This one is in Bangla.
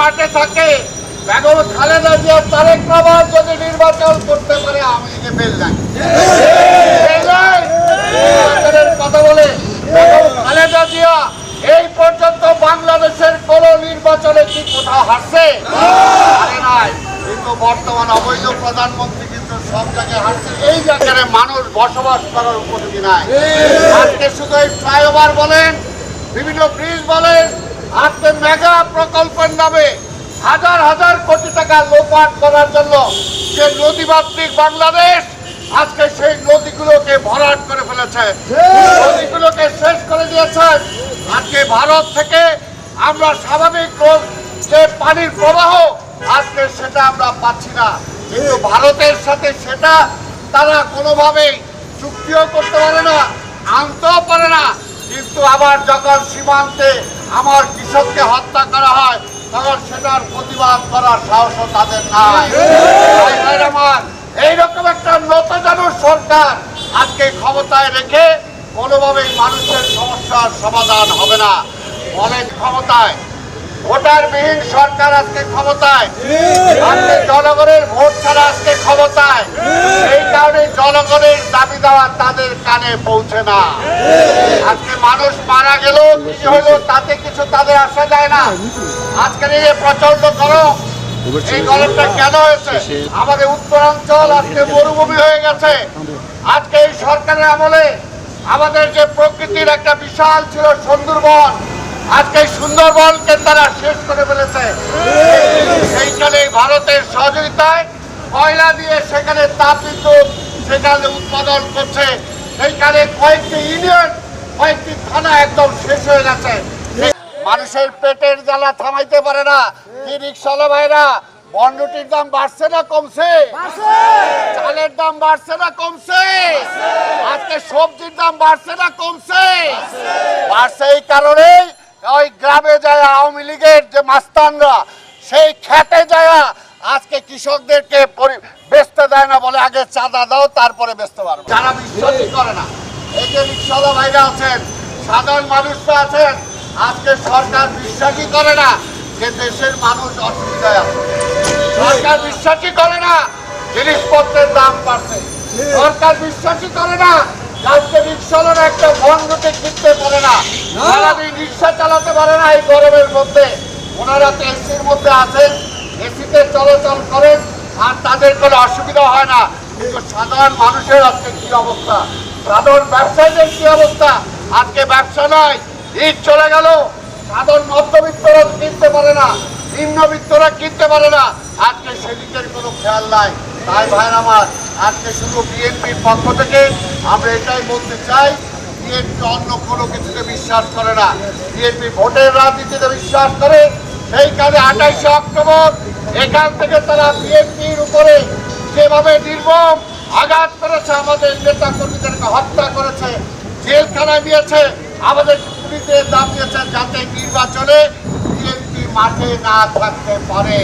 মাঠে থাকে। বেল বেল বলে এই পর্যন্ত বাংলাদেশের কোন নির্বাচনে কি কোথাও হারছে? কিন্তু বর্তমান অবৈধ প্রধানমন্ত্রী কিন্তু সব জায়গায় হারছে। এই জায়গায় মানুষ বসবাস করার উপযোগী নাই। আজকে শুধু এই ফ্লাইওভার বলেন আজকে মেগা প্রকল্পের নামে হাজার হাজার কোটি টাকা লোপাট করার জন্য যে নদীমাতৃক বাংলাদেশ আজকে সেই নদীগুলোকে ভরাট করে ফেলেছে। নদীগুলোকে শেষ করে দিয়েছে। আজকে ভারত থেকে আমরা স্বাভাবিক যে পানির প্রবাহ, আজকে সেটা আমরা পাচ্ছি না। কিন্তু ভারতের সাথে সেটা তারা কোনোভাবেই চুক্তিও করতে পারে না, আনতেও পারে না। কিন্তু আবার যখন সীমান্তে আমার কৃষককে হত্যা করা হয়, তখন সেটার প্রতিবাদ করার সাহসও তাদের নাই। আমার, এইরকম একটা নতজানু সরকার আজকে ক্ষমতায় রেখে কোনোভাবেই মানুষের সমস্যার সমাধান হবে না। বলেন ক্ষমতায়। ভোটারবিহীন সরকার আজকে ক্ষমতায়। আজকে জনগণের ভোট কানে পৌঁছে না। আজকে মানুষ মারা গেল কি হলো তাতে কিছু তাদের আসা যায় না। আজকের এই প্রচণ্ড গরম, এই গরমটা কেন হয়েছে? আমাদের উত্তরাঞ্চল আজকে মরুভূমি হয়ে গেছে। আজকে এই সরকারের আমলে আমাদের যে প্রকৃতির একটা বিশাল ছিল সুন্দরবন, আজকে সুন্দরবনকে তারা শেষ করে ফেলেছে। সেইখানে ভারতের সহযোগিতায় কয়লা দিয়ে সেখানে তাপ বিদ্যুৎ সেখানে উৎপাদন করছে। সেইখানে কয়েকটি ইউনিয়ন কয়েকটি থানা একদম শেষ হয়ে গেছে। মানুষের পেটের জ্বালা থামাইতে পারে না। কি রিক্সাওয়ালা ভাইরা বন্ডটির দাম বাড়ছে না কমছে? চালের দাম বাড়ছে না কমছে? আজকে সবজির দাম বাড়ছে না কমছে? বাড়ছে এই কারণেই ওই গ্রামে যায় আওয়ামী লীগের যে মাস্তানরা সেই খেতে যায় আজকে কৃষকদেরকে বেচতে দেয় না বলে আগে চাঁদা দাও তারপরে বেচতে পারবে। যারা বিশ্বাসই করে না। এই যে রিক্সাওয়ালা ভাইরা আছেন সাধারণ মানুষরা আছেন আজকে সরকার বিশ্বাসই করে না যে দেশের মানুষ অসুবিধায় আছে। সরকার বিশ্বাসই করে না জিনিসপত্রের দাম বাড়ছে। সরকার বিশ্বাসই করে না আজকে রিক্সাওয়ালারা একটা বন্ধকে কিনতে পারে না। রিক্সা চালাতে পারে না এই গরমের মধ্যে। ওনারা তো এসির মধ্যে আছেন এসিতে চলাচল করেন আর তাদের কোনো অসুবিধা হয় না। কিন্তু সাধারণ মানুষের আজকে কি অবস্থা? সাধারণ ব্যবসায়ীদের কি অবস্থা? আজকে ব্যবসা নয় ঈদ চলে গেল। সাধারণ মধ্যবিত্তরা কিনতে পারে না, নিম্নবিত্তরা কিনতে পারে না। আজকে সেদিকের কোনো খেয়াল নাই। তাই ভাইয়ের আমার, আজকে শুধু বিএনপির পক্ষ থেকে আমরা এটাই বলতে চাই, বিএনপি অন্য কোনো কিছুতে বিশ্বাস করে না। বিএনপি ভোটের রাজনীতিতে বিশ্বাস করে। সেই কাজে আঠাইশে অক্টোবর এখান থেকে তারা বিএনপির উপরে যেভাবে নির্মম আঘাত করেছে, আমাদের নেতা কর্মীদেরকে হত্যা করেছে, জেলখানায় দিয়েছে আমাদের কুড়িতে দাম দিয়েছে যাতে নির্বাচনে বিএনপি মাঠে না থাকতে পারে।